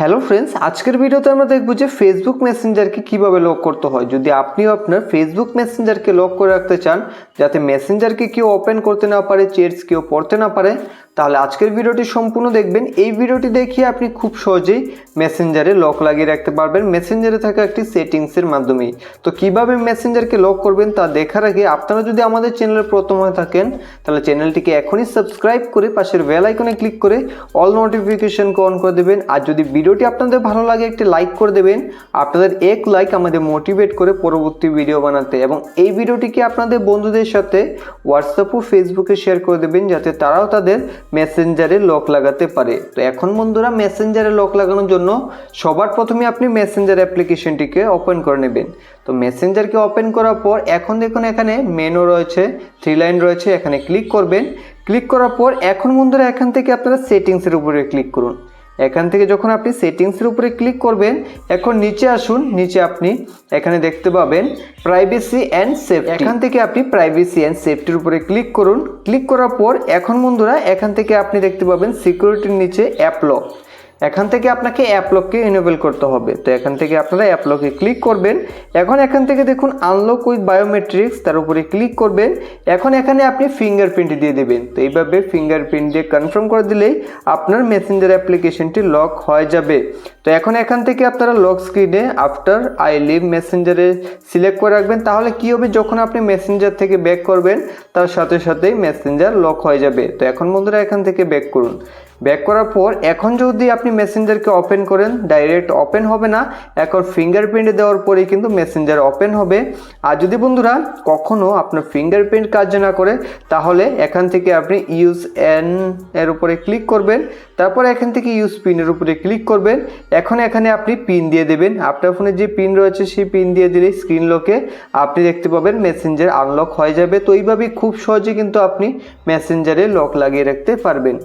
Hello friends আজকের ভিডিওতে আমরা দেখব যে ফেসবুক মেসেঞ্জারকে কীভাবে লক করতে হয়। যদি আপনিও আপনার ফেসবুক মেসেঞ্জারকে লক করে রাখতে চান, যাতে মেসেঞ্জারকে কেউ ওপেন করতে না পারে চেটস কেউ পড়তে না পারে তাহলে আজকের ভিডিওটি সম্পূর্ণ দেখবেন। এই ভিডিওটি দেখিয়ে আপনি খুব সহজেই মেসেঞ্জারে লক লাগিয়ে রাখতে পারবেন। মেসেঞ্জারে থাকা একটি সেটিংসের মাধ্যমেই তো কীভাবে মেসেঞ্জারকে লক করবেন তা দেখার আগে আপনারা যদি আমাদের চ্যানেলের প্রথম হয়ে থাকেন, তাহলে চ্যানেলটিকে এখনই সাবস্ক্রাইব করে পাশের বেল আইকনে ক্লিক করে অল নোটিফিকেশনকে অন করে দেবেন। আর যদি ভিডিওটি আপনাদের ভালো লাগে, একটি লাইক করে দেবেন। আপনাদের এক লাইক আমাদের মোটিভেট করে পরবর্তী ভিডিও বানাতে। এবং এই ভিডিওটিকে আপনাদের বন্ধুদের সাথে হোয়াটসঅ্যাপ ও ফেসবুকে শেয়ার করে দেবেন, যাতে তারাও তাদের মেসেঞ্জারে লক লাগাতে পারে। তো এখন বন্ধুরা মেসেঞ্জারে লক লাগানোর জন্য সবার প্রথমে আপনি মেসেঞ্জার অ্যাপ্লিকেশনটিকে ওপেন করে নেবেন। তো মেসেঞ্জারকে ওপেন করার পর এখন দেখুন এখানে মেনু রয়েছে থ্রি লাইন রয়েছে, এখানে ক্লিক করবেন। ক্লিক করার পর এখন বন্ধুরা এখান থেকে আপনারা সেটিংসের উপরে ক্লিক করুন। এখান থেকে যখন আপনি সেটিংসের উপরে ক্লিক করবেন, এখন নিচে আসুন, নিচে আপনি এখানে দেখতে পাবেন প্রাইভেসি অ্যান্ড সেফ এখান থেকে আপনি প্রাইভেসি অ্যান্ড সেফটির উপরে ক্লিক করুন। ক্লিক করার পর, এখন বন্ধুরা, এখান থেকে আপনি দেখতে পাবেন সিকিউরিটির নিচে অ্যাপ লক এখান থেকে আপনাকে অ্যাপ লককে এনেবল করতে হবে। তো এখান থেকে আপনারা অ্যাপ লকে ক্লিক করবেন। এখন এখান থেকে দেখুন আনলক উইথ বায়োমেট্রিক্স তার উপরে ক্লিক করবেন। এখন এখানে আপনি ফিঙ্গারপ্রিন্ট দিয়ে দেবেন। তো এইভাবে ফিঙ্গারপ্রিন্ট দিয়ে কনফার্ম করে দিলেই আপনার মেসেঞ্জার অ্যাপ্লিকেশনটি লক হয়ে যাবে। তো এখন এখান থেকে আপনারা লক স্ক্রিনে আফটার আই লিভ মেসেঞ্জারে সিলেক্ট করে রাখবেন। তাহলে কি হবে? যখন আপনি মেসেঞ্জার থেকে ব্যাক করবেন, তার সাথে সাথেই মেসেঞ্জার লক হয়ে যাবে। তো এখন বন্ধুরা এখান থেকে ব্যাক করুন। ব্যাক করার পর, এখন যদি আপনি মেসেঞ্জারকে ওপেন করেন ডাইরেক্ট ওপেন হবে না, এখন ফিঙ্গারপ্রিন্ট দেওয়ার পরেই কিন্তু মেসেঞ্জার ওপেন হবে। আর যদি বন্ধুরা কখনও আপনার ফিঙ্গারপ্রিন্ট কাজ না করে, তাহলে এখান থেকে আপনি ইউজ এন এর উপরে ক্লিক করবেন, তারপর এখান থেকে ইউজ পিনের উপরে ক্লিক করবেন। এখন এখানে আপনি পিন দিয়ে দেবেন। আপনার ফোনে যে পিন রয়েছে, সেই পিন দিয়ে দিলেই স্ক্রিন লকে আপনি দেখতে পাবেন মেসেঞ্জার আনলক হয়ে যাবে। তো এইভাবেই খুব সহজে কিন্তু আপনি মেসেঞ্জারে লক লাগিয়ে রাখতে পারবেন।